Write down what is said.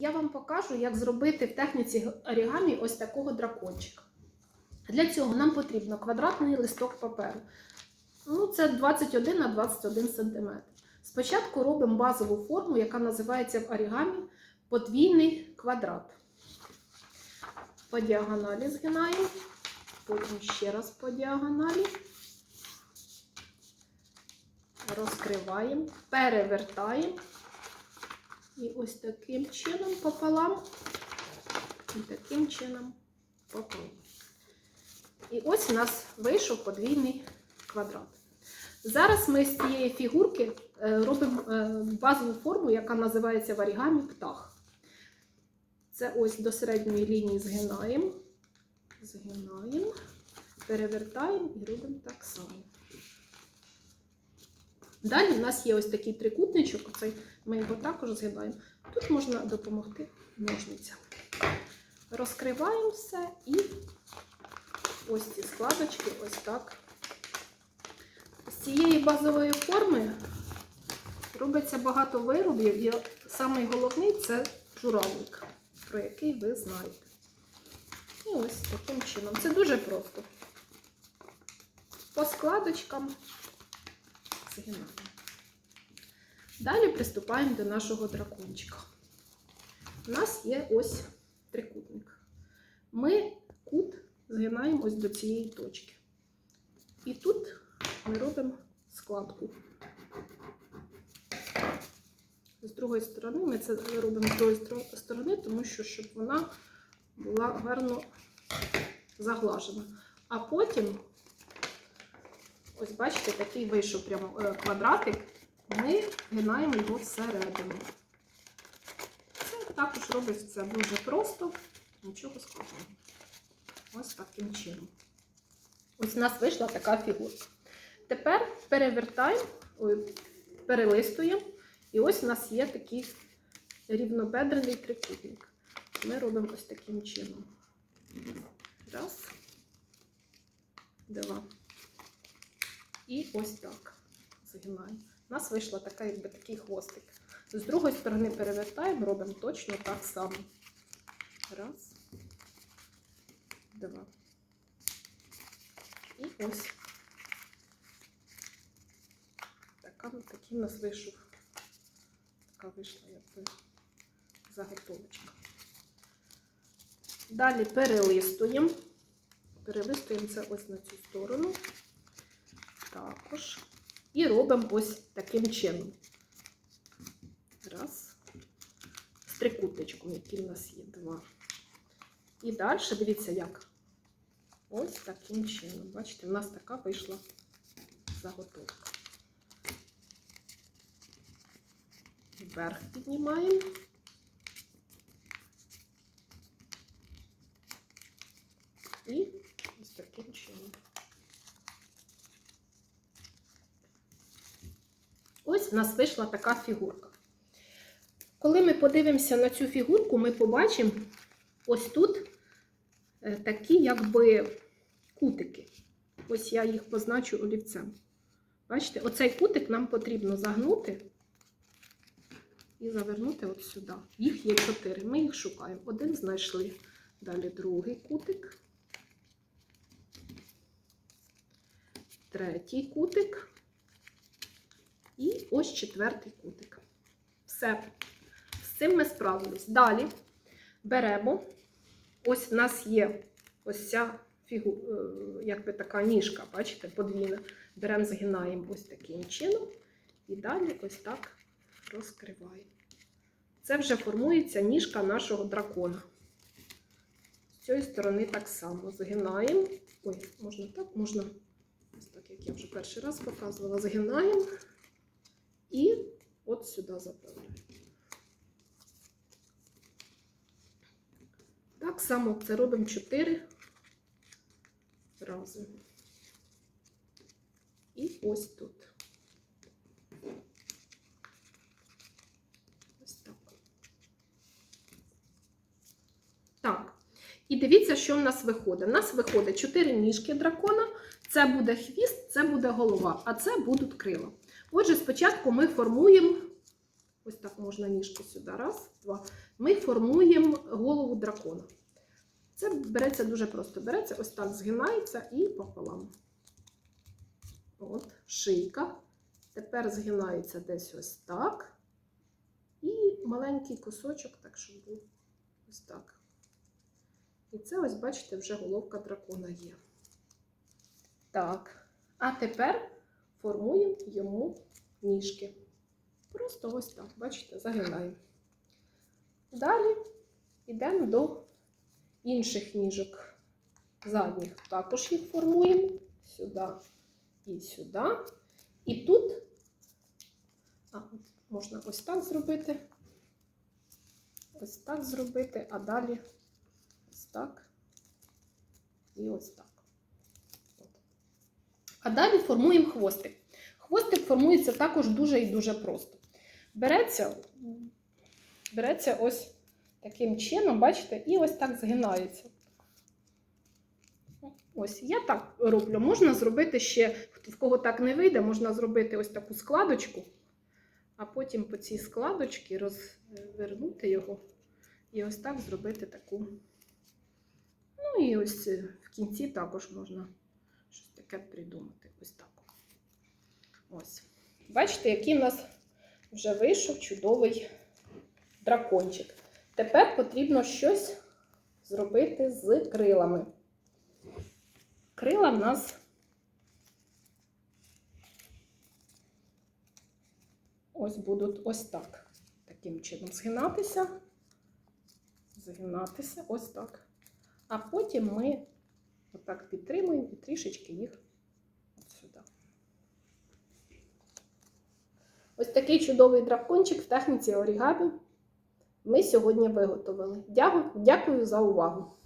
Я вам покажу, як зробити в техніці орігамі ось такого дракончика. Для цього нам потрібно квадратний листок паперу. Ну, це 21 на 21 см. Спочатку робимо базову форму, яка називається в орігамі подвійний квадрат. По діагоналі згинаємо, потім ще раз по діагоналі. Розкриваємо, перевертаємо. І ось таким чином пополам. І таким чином пополам. І ось у нас вийшов подвійний квадрат. Зараз ми з цієї фігурки е, робимо е, базову форму, яка називається в орігамі птах. Це ось до середньої лінії згинаємо, згинаємо, перевертаємо і робимо так само. Далі в нас є ось такий трикутничок, оцей, ми його також згинаємо. Тут можна допомогти ножницями. Розкриваємо все і ось ці складочки ось так. З цієї базової форми робиться багато виробів, і головний це журавлик, про який ви знаєте. І ось таким чином. Це дуже просто. По складочкам згинаємо. Далі приступаємо до нашого дракончика. У нас є ось трикутник. Ми кут згинаємо ось до цієї точки. І тут ми робимо складку. З другої сторони ми це робимо з другої сторони, тому що щоб вона була гарно заглажена. А потім, ось бачите, такий вийшов прямо е, квадратик, ми гинаємо його всередину. Це також робиться дуже просто, нічого складного. Ось таким чином. Ось у нас вийшла така фігурка. Тепер перевертаємо, перелистуємо, і ось у нас є такий рівнобедрений трикутник. Ми робимо ось таким чином. Раз, два. І ось так згинаємо. У нас вийшла така, якби такий хвостик. З другої сторони перевертаємо, робимо точно так само. Раз, два. І ось. Така, такий у нас вийшов. Така вийшла, якби заготовочка. Далі перелистуємо. Перелистуємо це ось на цю сторону. І робимо ось таким чином. Раз. З трикутничком, який в нас є. Два. І далі, дивіться, як. Ось таким чином. Бачите, у нас така вийшла заготовка. Вверх піднімаємо. І ось таким чином. Ось в нас вийшла така фігурка. Коли ми подивимося на цю фігурку, ми побачимо ось тут е, такі якби кутики. Ось я їх позначу олівцем. Бачите, оцей кутик нам потрібно загнути і завернути от сюди. Їх є чотири. Ми їх шукаємо. Один знайшли. Далі другий кутик. Третій кутик. І ось четвертий кутик. Все. З цим ми справились. Далі беремо. Ось в нас є ось ця фігу, е, якби така ніжка, бачите, подвійна. Беремо, згинаємо ось таким чином. І далі ось так розкриваємо. Це вже формується ніжка нашого дракона. З цієї сторони так само згинаємо. Ой, можна так, можна ось так, як я вже перший раз показувала, згинаємо і от сюди заправляємо. Так само це робимо 4 рази. І ось тут. Ось так. Так. І дивіться, що в нас виходить. У нас виходить 4 ніжки дракона. Це буде хвіст, це буде голова, а це будуть крила. Отже, спочатку ми формуємо, ось так можна ніжки сюди. Раз, два. ми формуємо голову дракона. Це береться дуже просто. Береться ось так, згинається і пополам. От, шийка. Тепер згинається десь ось так. І маленький кусочок, так, щоб був ось так. І це, ось, бачите, вже головка дракона є. Так. А тепер формуємо йому ніжки. Просто ось так, бачите, загинаємо. Далі йдемо до інших ніжок задніх. Також їх формуємо сюди і сюди. І тут а, можна ось так зробити. Ось так зробити, а далі ось так і ось так. А далі формуємо хвостик. Хвостик формується також дуже і дуже просто. Береться, береться ось таким чином, бачите, і ось так згинається. Ось, я так роблю. Можна зробити ще, в кого так не вийде, можна зробити ось таку складочку, а потім по цій складочці розвернути його і ось так зробити таку. Ну і ось в кінці також можна таке придумати. Ось так. Ось. Бачите, який у нас вже вийшов чудовий дракончик. Тепер потрібно щось зробити з крилами. Крила в нас ось будуть ось так. Таким чином згинатися, згинатися, ось так. А потім ми отак підтримуємо і трішечки їх от сюди. Ось такий чудовий дракончик в техніці орігамі ми сьогодні виготовили. Дякую за увагу!